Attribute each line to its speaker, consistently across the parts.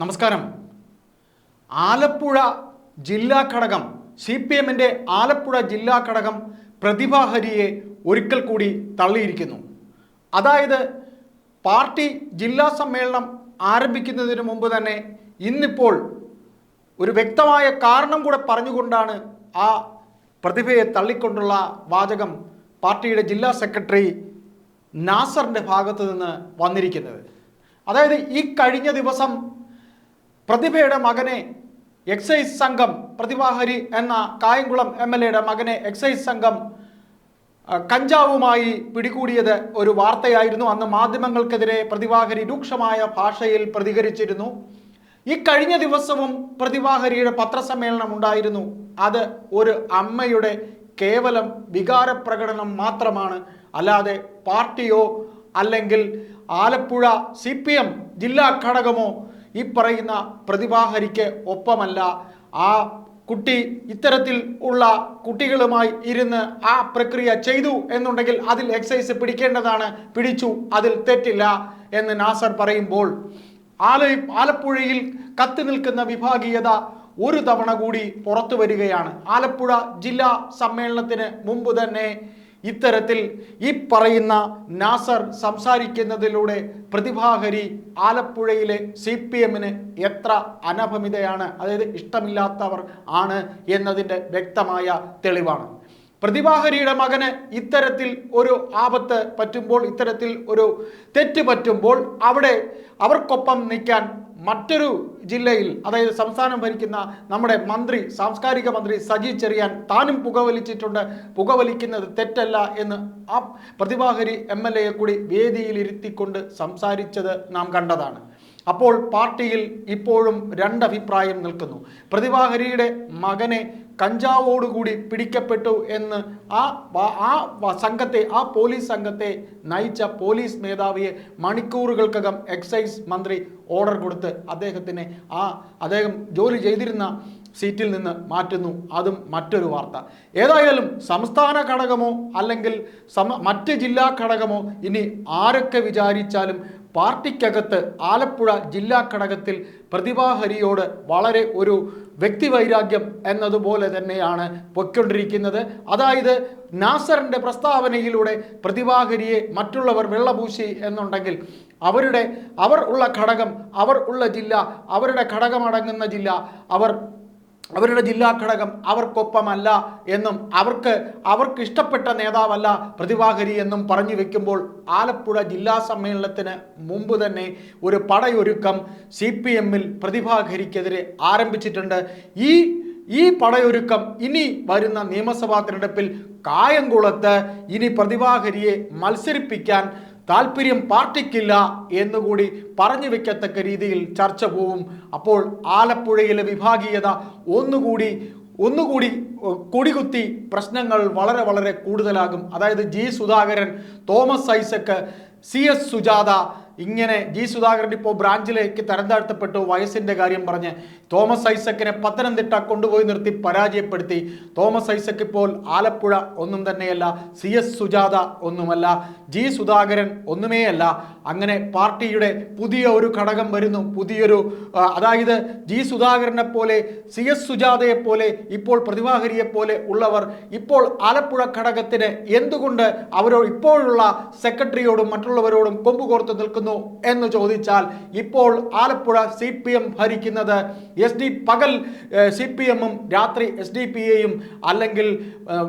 Speaker 1: നമസ്കാരം. ആലപ്പുഴ ജില്ലാ ഘടകം സി പി എമ്മിന്റെ ആലപ്പുഴ ജില്ലാ ഘടകം പ്രതിഭാഹരിയെ ഒരിക്കൽ കൂടി തള്ളിയിരിക്കുന്നു. അതായത് പാർട്ടി ജില്ലാ സമ്മേളനം ആരംഭിക്കുന്നതിന് മുമ്പ് തന്നെ ഇന്നിപ്പോൾ ഒരു വ്യക്തമായ കാരണം കൂടെ പറഞ്ഞുകൊണ്ടാണ് ആ പ്രതിഭയെ തള്ളിക്കൊണ്ടുള്ള വാചകം പാർട്ടിയുടെ ജില്ലാ സെക്രട്ടറി നാസറിന്റെ ഭാഗത്തു നിന്ന് വന്നിരിക്കുന്നത്. അതായത് ഈ കഴിഞ്ഞ ദിവസം പ്രതിഭയുടെ മകനെ എക്സൈസ് സംഘം പ്രതിഭാഹരി എന്ന കായംകുളം എം എൽ എയുടെ മകനെ എക്സൈസ് സംഘം കഞ്ചാവുമായി പിടികൂടിയത് ഒരു വാർത്തയായിരുന്നു. അന്ന് മാധ്യമങ്ങൾക്കെതിരെ പ്രതിഭാഹരി രൂക്ഷമായ ഭാഷയിൽ പ്രതികരിച്ചിരുന്നു. ഈ കഴിഞ്ഞ ദിവസവും പ്രതിഭാഹരിയുടെ പത്രസമ്മേളനം ഉണ്ടായിരുന്നു. അത് ഒരു അമ്മയുടെ കേവലം വികാരപ്രകടനം മാത്രമാണ്. അല്ലാതെ പാർട്ടിയോ അല്ലെങ്കിൽ ആലപ്പുഴ സി ജില്ലാ ഘടകമോ ഈ പറയുന്ന പ്രതിഭാഹരിക്ക് ഒപ്പമല്ല. ആ കുട്ടി ഇത്തരത്തിൽ ഉള്ള കുട്ടികളുമായി ഇരുന്ന് ആ പ്രക്രിയ ചെയ്തു എന്നുണ്ടെങ്കിൽ അതിൽ എക്സൈസ് പിടിക്കേണ്ടതാണ്. പിടിച്ചു അതിൽ തെറ്റില്ല എന്ന് നാസർ പറയുമ്പോൾ ആല ആലപ്പുഴയിൽ കത്തി നിൽക്കുന്ന വിഭാഗീയത ഒരു തവണ കൂടി പുറത്തു വരികയാണ്. ആലപ്പുഴ ജില്ലാ സമ്മേളനത്തിന് മുമ്പ് തന്നെ ഇത്തരത്തിൽ ഈ പറയുന്ന നാസർ സംസാരിക്കുന്നതിലൂടെ പ്രതിഭാഹരി ആലപ്പുഴയിലെ സി പി എമ്മിന് എത്ര അനഭമിതയാണ് അതായത് ഇഷ്ടമില്ലാത്തവർ ആണ് എന്നതിന്റെ വ്യക്തമായ തെളിവാണ്. പ്രതിഭാഹരിയുടെ മകന് ഇത്തരത്തിൽ ഒരു ആപത്ത് പറ്റുമ്പോൾ ഇത്തരത്തിൽ ഒരു തെറ്റ് പറ്റുമ്പോൾ അവിടെ അവർക്കൊപ്പം നിൽക്കാൻ മറ്റൊരു ജില്ലയിൽ അതായത് സംസ്ഥാനം ഭരിക്കുന്ന നമ്മുടെ മന്ത്രി സാംസ്കാരിക മന്ത്രി സജി ചെറിയാൻ താനും പുകവലിച്ചിട്ടുണ്ട്. പുകവലിക്കുന്നത് തെറ്റല്ല എന്ന് ആ പ്രതിഭാഹരി എം എൽ എയെ കൂടി വേദിയിലിരുത്തിക്കൊണ്ട് സംസാരിച്ചത് നാം കണ്ടതാണ്. അപ്പോൾ പാർട്ടിയിൽ ഇപ്പോഴും രണ്ടഭിപ്രായം നിൽക്കുന്നു. പ്രതിഭാഹരിയുടെ മകനെ കഞ്ചാവോടുകൂടി പിടിക്കപ്പെട്ടു എന്ന് ആ ആ സംഘത്തെ ആ പോലീസ് സംഘത്തെ നയിച്ച പോലീസ് മേധാവിയെ മണിക്കൂറുകൾക്കകം എക്സൈസ് മന്ത്രി ഓർഡർ കൊടുത്ത് അദ്ദേഹത്തിനെ ആ അദ്ദേഹം ജോലി ചെയ്തിരുന്ന സീറ്റിൽ നിന്ന് മാറ്റുന്നു. അതും മറ്റൊരു വാർത്ത. ഏതായാലും സംസ്ഥാന ഘടകമോ അല്ലെങ്കിൽ മറ്റ് ജില്ലാ ഘടകമോ ഇനി ആരൊക്കെ വിചാരിച്ചാലും പാർട്ടിക്കകത്ത് ആലപ്പുഴ ജില്ലാ ഘടകത്തിൽ പ്രതിഭാഹരിയോട് വളരെ ഒരു വ്യക്തിവൈരാഗ്യം എന്നതുപോലെ തന്നെയാണ് പൊയ്ക്കൊണ്ടിരിക്കുന്നത്. അതായത് നാസറിന്റെ പ്രസ്താവനയിലൂടെ പ്രതിഭാഹരിയെ മറ്റുള്ളവർ വെള്ളപൂശി എന്നുണ്ടെങ്കിൽ അവരുടെ അവർ ഉള്ള ഘടകം അവർ ഉള്ള ജില്ല അവരുടെ ഘടകമടങ്ങുന്ന ജില്ല അവർ അവരുടെ ജില്ലാ ഘടകം അവർക്കൊപ്പമല്ല എന്നും അവർക്ക് അവർക്ക് ഇഷ്ടപ്പെട്ട നേതാവല്ല പ്രതിഭാകരി എന്നും പറഞ്ഞു വെക്കുമ്പോൾ ആലപ്പുഴ ജില്ലാ സമ്മേളനത്തിന് മുമ്പ് തന്നെ ഒരു പടയൊരുക്കം സി പി എമ്മിൽ പ്രതിഭാകരിക്കെതിരെ ആരംഭിച്ചിട്ടുണ്ട്. ഈ ഈ പടയൊരുക്കം ഇനി വരുന്ന നിയമസഭാ തിരഞ്ഞെടുപ്പിൽ കായംകുളത്ത് ഇനി പ്രതിഭാകരിയെ മത്സരിപ്പിക്കാൻ താല്പര്യം പാർട്ടിക്കില്ല എന്നുകൂടി പറഞ്ഞു വെക്കത്തക്ക രീതിയിൽ ചർച്ച പോവും. അപ്പോൾ ആലപ്പുഴയിലെ വിഭാഗീയത ഒന്നുകൂടി ഒന്നുകൂടി കൊടികുത്തി പ്രശ്നങ്ങൾ വളരെ വളരെ കൂടുതലാകും. അതായത് G Sudhakaran Thomas Isaac C S Sujatha ഇങ്ങനെ ജി സുധാകരൻ ഇപ്പോൾ ബ്രാഞ്ചിലേക്ക് തരംതാഴ്ത്തപ്പെട്ടു. വയസ്സിന്റെ കാര്യം പറഞ്ഞ് തോമസ് ഐസക്കിനെ പത്തനംതിട്ട കൊണ്ടുപോയി നിർത്തി പരാജയപ്പെടുത്തി. തോമസ് ഐസക്ക് ഇപ്പോൾ ആലപ്പുഴ ഒന്നും തന്നെയല്ല സി എസ് സുജാത ഒന്നുമല്ല ജി സുധാകരൻ ഒന്നുമേയല്ല. അങ്ങനെ പാർട്ടിയുടെ പുതിയ ഒരു ഘടകം വരുന്നു. പുതിയൊരു അതായത് ജി സുധാകരനെ പോലെ സി എസ് സുജാതയെ പോലെ ഇപ്പോൾ പ്രതിഭാഹരിയെ പോലെ ഉള്ളവർ ഇപ്പോൾ ആലപ്പുഴ ഘടകത്തിന് എന്തുകൊണ്ട് അവരോ ഇപ്പോഴുള്ള സെക്രട്ടറിയോടും മറ്റുള്ളവരോടും കൊമ്പ് കോർത്ത് നിൽക്കുന്നു? എന്ന് ചോദിച്ചാൽ ഇപ്പോൾ ആലപ്പുഴ സി പി എം ഭരിക്കുന്നത് എസ് ഡി പകൽ സി പി എമ്മും രാത്രി എസ് ഡി പി എയും അല്ലെങ്കിൽ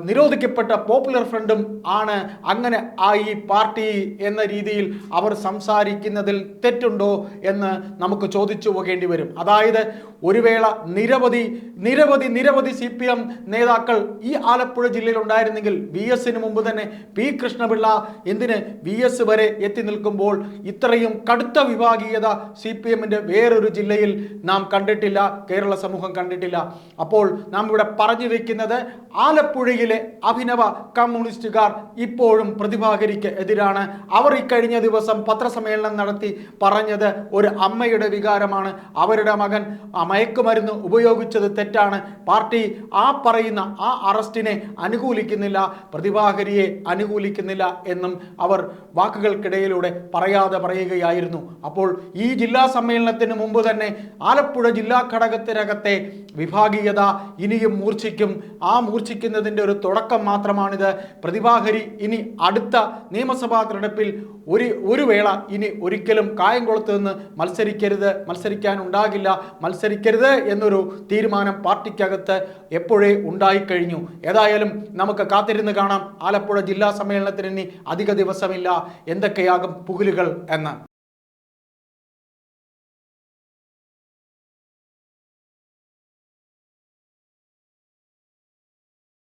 Speaker 1: നിരോധിക്കപ്പെട്ട പോപ്പുലർ ഫ്രണ്ടും ആണ്. അങ്ങനെ ആ ഈ പാർട്ടി എന്ന രീതിയിൽ അവർ സംസാരിക്കുന്നതിൽ തെറ്റുണ്ടോ എന്ന് നമുക്ക് ചോദിച്ചു പോകേണ്ടി വരും. അതായത് ഒരു വേള നിരവധി നിരവധി നിരവധി സി പി എം നേതാക്കൾ ഈ ആലപ്പുഴ ജില്ലയിൽ ഉണ്ടായിരുന്നെങ്കിൽ വി എസിന് മുമ്പ് തന്നെ പി കൃഷ്ണപിള്ള എന്തിന് വി എസ് വരെ എത്തി നിൽക്കുമ്പോൾ ഇത്രയും കടുത്ത വിഭാഗീയത സി പി എമ്മിന്റെ വേറൊരു ജില്ലയിൽ നാം കണ്ടിട്ടില്ല കേരള സമൂഹം കണ്ടിട്ടില്ല. അപ്പോൾ നാം ഇവിടെ പറഞ്ഞു വെക്കുന്നത് ആലപ്പുഴയിലെ അഭിനവ കമ്മ്യൂണിസ്റ്റുകാർ ഇപ്പോഴും പ്രതിഭാകരിക്ക് എതിരാണ്. അവർ ഇക്കഴിഞ്ഞ ദിവസം പത്രസമ്മേളനം നടത്തി പറഞ്ഞത് ഒരു അമ്മയുടെ വികാരമാണ്. അവരുടെ മകൻ മയക്കുമരുന്ന് ഉപയോഗിച്ചത് തെറ്റാണ്. പാർട്ടി ആ പറയുന്ന ആ അറസ്റ്റിനെ അനുകൂലിക്കുന്നില്ല പ്രതിഭാഹരിയെ അനുകൂലിക്കുന്നില്ല എന്നും അവർ വാക്കുകൾക്കിടയിലൂടെ പറയാതെ പറയുകയായിരുന്നു. അപ്പോൾ ഈ ജില്ലാ സമ്മേളനത്തിന് മുമ്പ് തന്നെ ആലപ്പുഴ ജില്ലാ ഘടകത്തിനകത്തെ വിഭാഗീയത ഇനിയും മൂർച്ഛിക്കും. ആ മൂർച്ഛിക്കുന്നതിന്റെ ഒരു തുടക്കം മാത്രമാണിത്. പ്രതിഭാഹരി ഇനി അടുത്ത നിയമസഭാ തെരഞ്ഞെടുപ്പിൽ ഒരു ഒരു വേള ഇനി ഒരിക്കലും കായംകുളത്ത് നിന്ന് മത്സരിക്കരുത് മത്സരിക്കാൻ ഉണ്ടാകില്ല മത്സരിക്കരുത് എന്നൊരു തീരുമാനം പാർട്ടിക്കകത്ത് എപ്പോഴേ ഉണ്ടായിക്കഴിഞ്ഞു. ഏതായാലും നമുക്ക് കാത്തിരുന്ന് കാണാം. ആലപ്പുഴ ജില്ലാ സമ്മേളനത്തിന് ഇനി അധിക ദിവസമില്ല. എന്തൊക്കെയാകും പുകിലുകൾ എന്ന്.